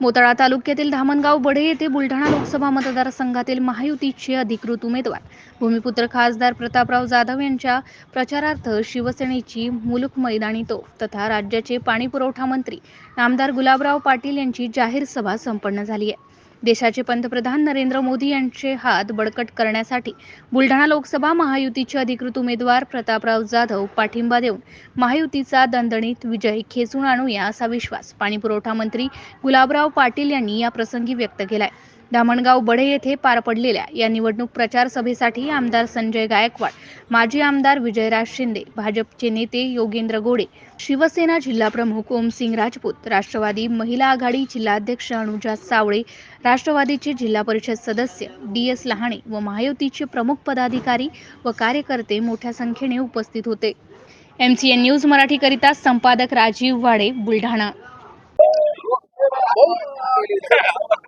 मोताळा तालुक्यातील धामणगाव बढे येथे बुलढाणा लोकसभा मतदारसंघातील महायुतीचे अधिकृत उमेदवार भूमिपुत्र खासदार प्रतापराव जाधव यांच्या प्रचारार्थ शिवसेनेची मुलुख मैदानी तो तथा राज्याचे पाणीपुरवठा मंत्री आमदार गुलाबराव पाटील यांची जाहीर सभा संपन्न झाली आहे. देशाचे पंतप्रधान नरेंद्र मोदी यांचे हात बळकट करण्यासाठी बुलढाणा लोकसभा महायुतीचे अधिकृत उमेदवार प्रतापराव जाधव पाठिंबा देऊन महायुतीचा दणदणीत विजय खेचून आणूया असा विश्वास. पाणीपुरवठा मंत्री गुलाबराव पाटील यांनी या प्रसंगी व्यक्त केलाय. धामणगाव बढे येथे पार पडलेल्या या निवडणूक प्रचार सभेसाठी आमदार संजय गायकवाड माजी आमदार विजयराज शिंदे भाजपचे नेते योगेंद्र गोडे शिवसेना जिल्हाप्रमुख ओमसिंग राजपूत राष्ट्रवादी महिला आघाडी जिल्हाध्यक्ष अनुजा सावळे राष्ट्रवादीचे जिल्हा परिषद सदस्य डी एस लहाणे व महायुतीचे प्रमुख पदाधिकारी व कार्यकर्ते मोठ्या संख्येने उपस्थित होते. एम सी एन न्यूज मराठीकरिता संपादक राजीव वाडे बुलढाणा.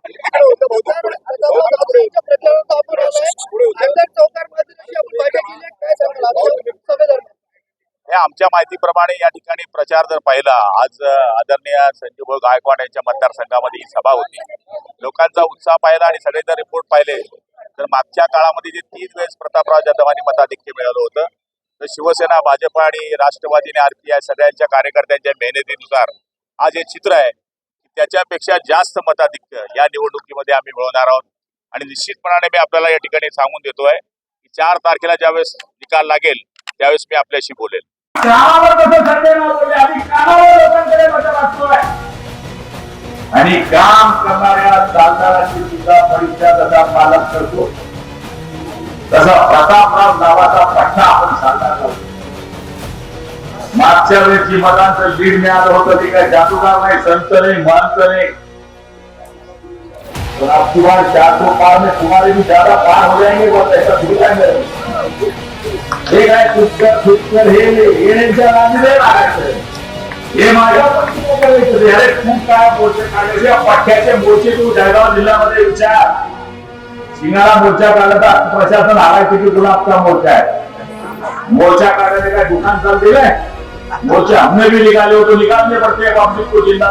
आमच्या माहितीप्रमाणे या ठिकाणी प्रचार जर पाहिला आज आदरणीय संजय गायकवाड यांच्या मतदारसंघामध्ये ही सभा होती. लोकांचा उत्साह पाहिला आणि सगळे जर रिपोर्ट पाहिले. तर मागच्या काळामध्ये जे तीन वेळेस प्रतापराव जाधवांनी मताधिक्य मिळवलं होतं तर शिवसेना भाजप आणि राष्ट्रवादी आणि आरपीआय सगळ्यांच्या कार्यकर्त्यांच्या मेहनतीनुसार आज हे चित्र आहे की त्याच्यापेक्षा जास्त मताधिक्य या निवडणुकीमध्ये आम्ही मिळवणार आहोत. आणि निश्चितपणाने मी आपल्याला या ठिकाणी सांगून देतोय की चार तारखेला ज्यावेळेस निकाल लागेल त्यावेळेस मी आपल्याशी बोलेल. कामावर कसं संजय राऊत बोलले आम्ही कामावर लोकांकडे मत मागतोय आणि काम करणाऱ्या चालणाराची सुद्धा परीक्षा जसा पालन करतो. तसा प्रतापराव नावाचा पट्टा आपण साकार करतो. मागच्या वेळेची मतांचं लीड मिळालं होतं ते काय जादूगार नाही संत नाही महंत नाही. पण अब तुम्हारे चार सौ पार में तुम्हारे भी ज्यादा पार हो जाएंगे बस ऐसा सुविधा नहीं हे काय चुटकर चुटकर हे येण्याच्या नादीने लागायचं हे माझ्या पत्नीला काय मोर्चे काढायचे पठ्याचे मोर्चे तू जळगाव जिल्ह्यामध्ये विचार. शिंगाला मोर्चा काढला प्रशासन आलाय की गुलाबचा मोर्चा आहे. मोर्चा काढायला काय दुकान चालतील मोर्चा हमने भी निकाले हो तो निकालने पड़ते हैं पब्लिक को जिंदा